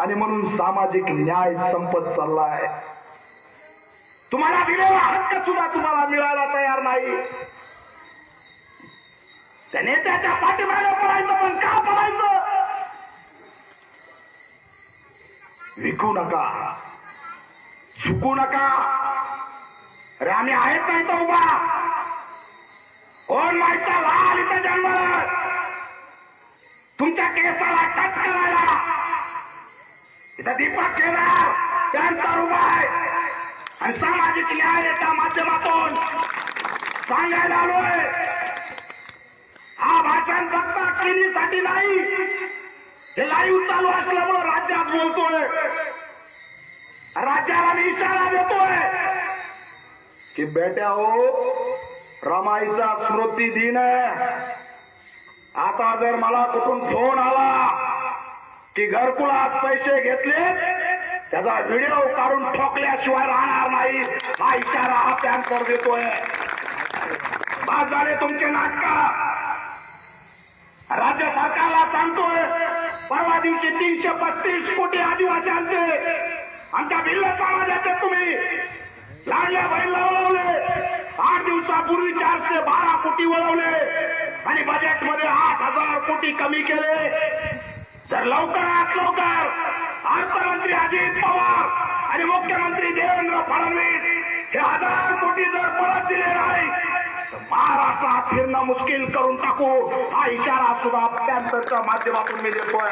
आणि म्हणून सामाजिक न्याय संपत चाललाय. तुम्हाला दिलेला हक्क सुद्धा तुम्हाला मिळायला तयार नाही. त्या नेत्याच्या पाठीमागे पडायचं पण का पडायचं? विकू नका. झुकू नका. अरे आम्ही आहेत नाही तर उभा. कोण माहिती लाल इथं जन्मला. तुमच्या केसाला टच करायला दीपक केदार त्यांचा उभा आणि सामाजिक न्यायाच्या माध्यमातून सांगायला आलोय. हा भाषण फक्त क्लिनीसाठी नाही हे लाईव्ह चालू असल्यामुळं राज्यात बोलतोय. राज्याला मी इशारा देतोय की बेट्या हो रमाईचा स्मृती दिन आता जर मला कुठून फोन आला की घरकुलात पैसे घेतले त्याचा व्हिडिओ काढून ठोकल्याशिवाय राहणार नाही. हा इशारा हा पॅनकर देतोय. बाद झाले तुमचे नाटक. राज्य सरकारला सांगतोय परवा दिवशी तीनशे पस्तीस कोटी आदिवासींचे आमच्या भिल्ल समाजाचे तुम्ही लाडल्या बहीण वळवले. आठ दिवसापूर्वी चारशे बारा कोटी वळवले आणि बजेटमध्ये आठ हजार कोटी कमी केले. तर लवकरात लवकर. अर्थमंत्री अजित पवार आणि मुख्यमंत्री देवेंद्र फडणवीस हे हजार कोटी जर परत दिले नाही तर महाराष्ट्रात फिरणं मुश्किल करून टाकू. हा इशारा सुद्धा पॅन्सरच्या माध्यमातून मी देतोय.